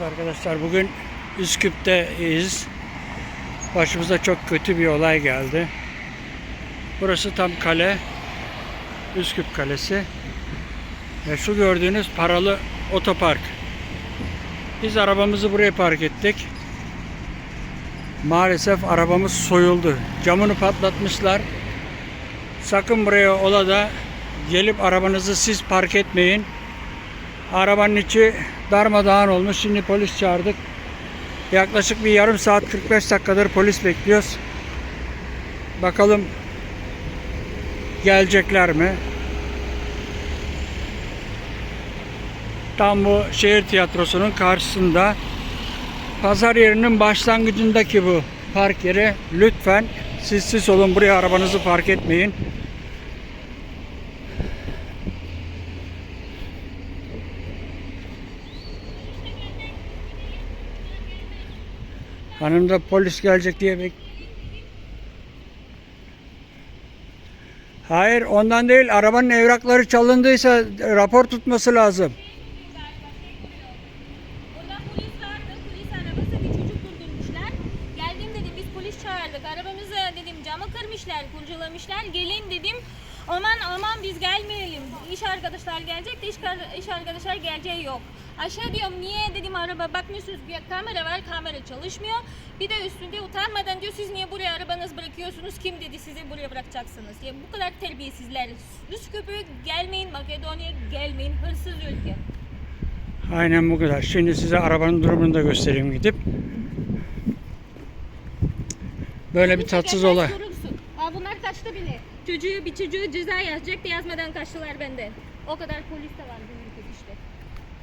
Evet arkadaşlar bugün Üsküp'teyiz. Başımıza çok kötü bir olay geldi. Burası tam kale. Üsküp Kalesi. Ve şu gördüğünüz paralı otopark. Biz arabamızı buraya park ettik. Maalesef arabamız soyuldu. Camını patlatmışlar. Sakın buraya ola da gelip arabanızı siz park etmeyin. Arabanın içi darmadağın olmuş. Şimdi polis çağırdık. Yaklaşık bir yarım saat 45 dakikadır polis bekliyoruz. Bakalım gelecekler mi? Tam bu şehir tiyatrosunun karşısında pazar yerinin başlangıcındaki bu park yeri. Lütfen siz siz olun buraya arabanızı park etmeyin. Hanım da polis gelecek diye bek. Hayır ondan değil. Arabanın evrakları çalındıysa rapor tutması lazım. Orada polis. Polis arabası bir durdurmuşlar. Geldim dedim biz polis çağırdık. Arabamızı dedim camı kırmışlar, kurcalamışlar. Gelin dedim. Aman aman biz gelmeyelim. İş arkadaşlar gelecek de iş, iş arkadaşlar geleceği yok. Aşağı diyorum niye dedim araba bakmıyorsunuz bir kamera var kamera çalışmıyor. Bir de üstünde utanmadan diyor siz niye buraya arabanızı bırakıyorsunuz kim dedi sizi buraya bırakacaksınız diye. Bu kadar terbiyesizler. Üsküp'e gelmeyin Makedonya'ya gelmeyin hırsız ülke. Aynen bu kadar. Şimdi size arabanın durumunu da göstereyim gidip. Böyle bir tatsız olay. Aa, bunlar kaçtı bile. Çocuğu bir çocuğu ceza yazacak da yazmadan kaçtılar benden. O kadar polis de var işte.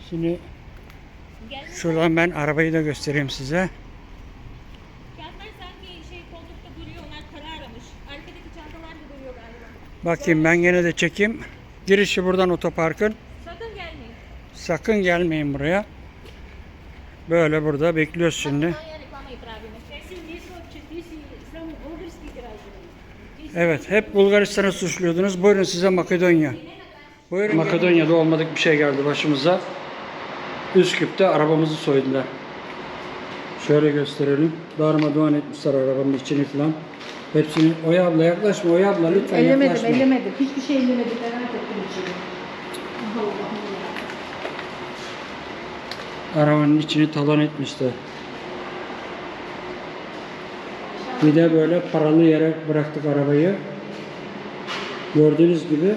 Şimdi şuradan ben arabayı da göstereyim size. Bakayım ben gene de çekeyim. Girişi buradan otoparkın. Sakın gelmeyin. Sakın gelmeyin buraya. Böyle burada bekliyoruz şimdi. Evet, hep Bulgaristan'ı suçluyordunuz. Buyurun size Makedonya. Buyurun. Makedonya'da olmadık bir şey geldi başımıza. Üsküp'te arabamızı soydular. Şöyle gösterelim. Darmadağın etmişler arabanın içini falan. Hepsini Oya abla yaklaşma Oya abla lütfen Ellemedim, yaklaşma. ellemedim. Hiçbir şey ellemedim. Merak ettim içini. Arabanın içini talan etmişler. Bir de böyle paralı yere bıraktık arabayı. Gördüğünüz gibi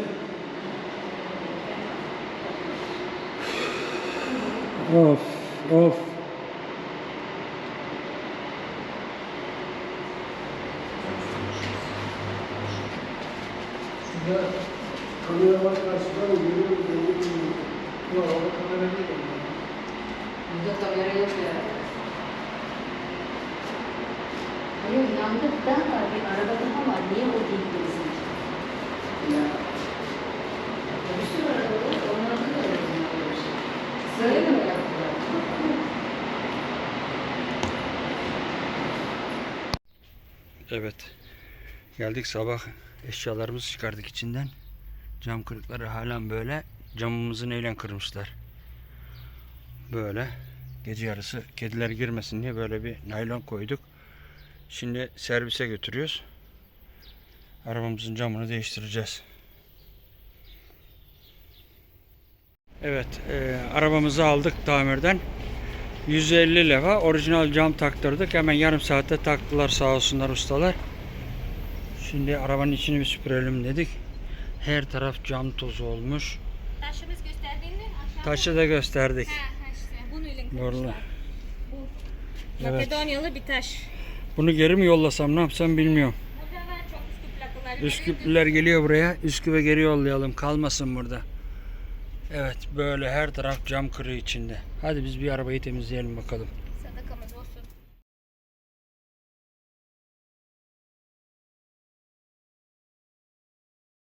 Of of Burada kamera yok ya. Hayır, yandık da var. Bir araba daha var. Niye o değil bizim? Ya Bir sürü araba var. Onlarda da öyle bir şey. Sırayla mı yaptılar? Evet. Geldik sabah eşyalarımızı çıkardık içinden. Cam kırıkları halen böyle. Camımızı neyle kırmışlar. Böyle. Gece yarısı kediler girmesin diye böyle bir naylon koyduk. Şimdi servise götürüyoruz. Arabamızın camını değiştireceğiz. Evet, e, arabamızı aldık tamirden. 150 lira orijinal cam taktırdık. Hemen yarım saatte taktılar sağ olsunlar ustalar. Şimdi arabanın içini bir süpürelim dedik. Her taraf cam tozu olmuş. Taşımız gösterdiğinde aşağı. Taşı da gösterdik. Ha, ha işte. Bunu ile Doğru. Bu. Evet. Makedonyalı bir taş. Bunu geri mi yollasam ne yapsam bilmiyorum. Üsküplüler geliyor buraya. Üsküp'e geri yollayalım. Kalmasın burada. Evet böyle her taraf cam kırığı içinde. Hadi biz bir arabayı temizleyelim bakalım.